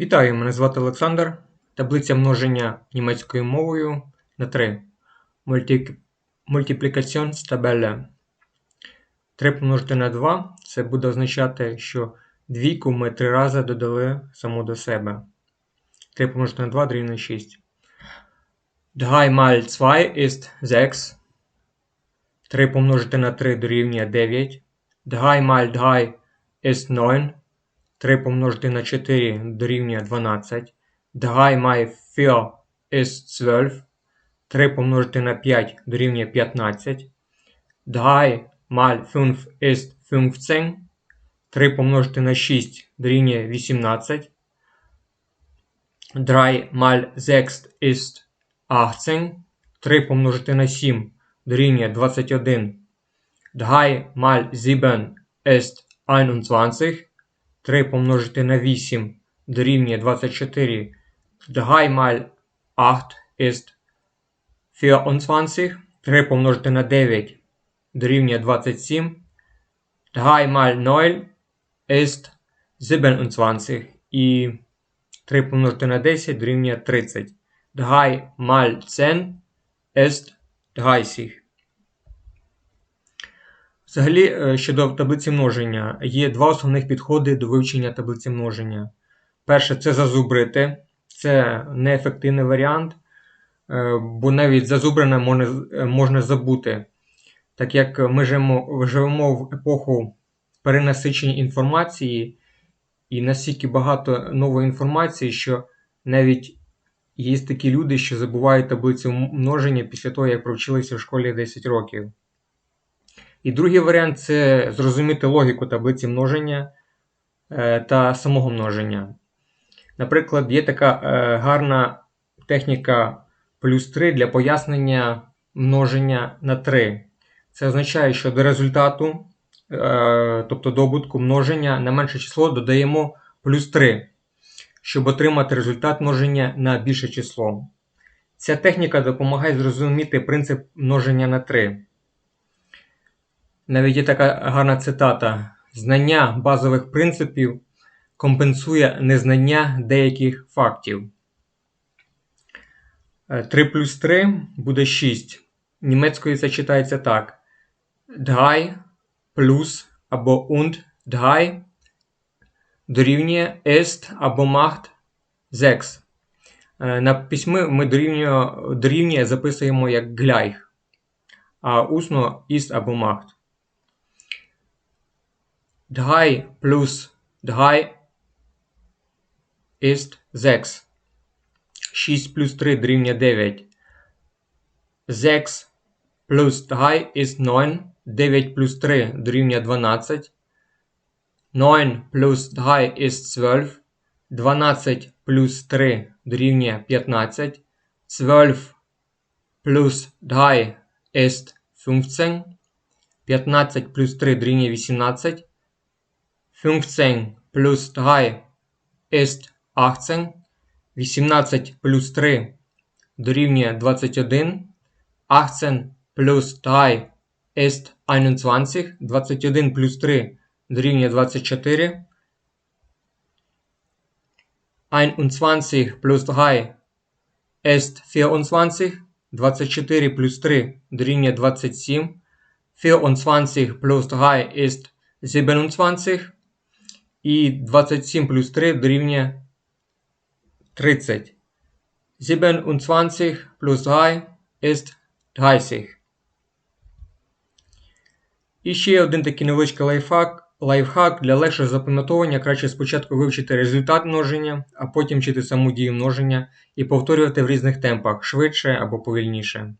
Вітаю, мене звати Олександр. Таблиця множення німецькою мовою на 3. Multiplications – 3 помножити на 2 це буде означати, що двійку ми три рази додали саму до себе. 3 помножити на 2 дорівнює 6. 3 mal 2 ist 6. 3 помножити на 3 дорівнює 9. 3 mal 3 ist 9. 3 помножити на 4 дорівнює 12. 3 mal 4 ist 12. 3 помножити на 5 дорівнює 15. 3 mal 5 ist 15. 3 помножити на 6 дорівнює 18. 3 mal 6 ist 18. 3 помножити на 7 дорівнює 21. 3 mal 7 ist 21. 3 помножити на 8 дорівнює 24. 3 mal 8 ist 24. 3 помножити на 9 дорівнює 27. 3 mal 0 ist 27. І 3 помножити на 10 дорівнює 30. 3 mal 10 ist 30. Взагалі, е, щодо таблиці множення, є два основних підходи до вивчення таблиці множення. Перше це зазубрити. Це неефективний варіант, е, бо навіть зазубрене е, можна забути. Так як ми живемо в епоху перенасичення інформації, і настільки багато нової інформації, що навіть є такі люди, що забувають таблицю множення після того, як провчилися в школі 10 років. І другий варіант це зрозуміти логіку таблиці множення е, та самого множення. Наприклад, є така е, гарна техніка плюс 3 для пояснення множення на 3. Це означає, що до результату, е, тобто добутку множення на менше число додаємо плюс 3, щоб отримати результат множення на більше число. Ця техніка допомагає зрозуміти принцип множення на 3. Навіть є така гарна цитата: знання базових принципів компенсує незнання деяких фактів. 3 плюс 3 буде 6. Німецькою це читається так: 3 плюс або und 3 дорівнює ist або macht 6. На письмі ми дорівнює, дорівнює записуємо як gleich, а усно ist або macht. 3 plus 3 ist 6. 6 плюс 3 дорівнює 9. 6 плюс 3 ist 9. 9 плюс 3 дорівнює 12. 9 плюс 3 ist 12. 12 плюс 3 дорівнює 15. 12 плюс 3 ist 15. 15 плюс 3 дорівнює 18. 15 плюс 3 ist 18. 18 плюс 3 дорівнює 21. 18 плюс 3 ist 21. 21 плюс 3 дорівнює 24. 21 плюс 3 ist 24. 24 плюс 3 дорівнює 27. 24 плюс 3 ist 27. І 27 плюс 3 дорівнює 30. 27 плюс 3 ist 30. І ще один такий невеличкий лайфхак. Лайфхак для легшого запам'ятовування краще спочатку вивчити результат множення, а потім вчити саму дію множення і повторювати в різних темпах швидше або повільніше.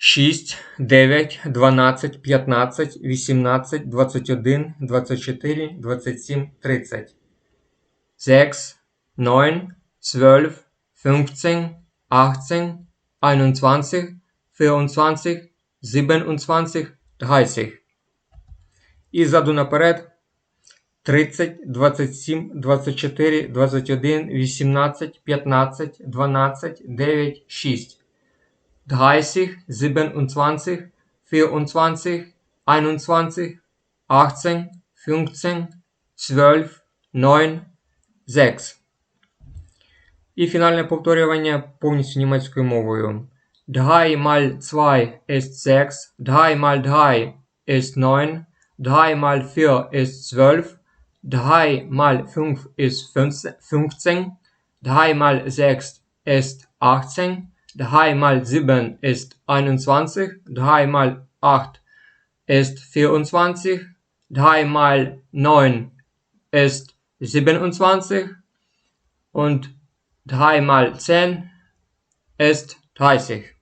6, 9, 12, 15, 18, 21, 24, 27, 30. 6, 9, 12, 15, 18, 21, 24, 27, 30. І ззаду наперед 30, 27, 24, 21, 18, 15, 12, 9, 6. 30, 27, 24, 21, 18, 15, 12, 9, 6. І фінальне повторювання повністю німецькою мовою. 3 mal 2 ist 6, 3 mal 3 ist 9, 3 mal 4 ist 12, 3 mal 5 ist 15, 3 mal 6 ist 18, 3 mal 7 ist einundzwanzig, drei mal 8 ist vierundzwanzig, drei mal 9 ist siebenundzwanzig und 3 mal zehn ist dreißig.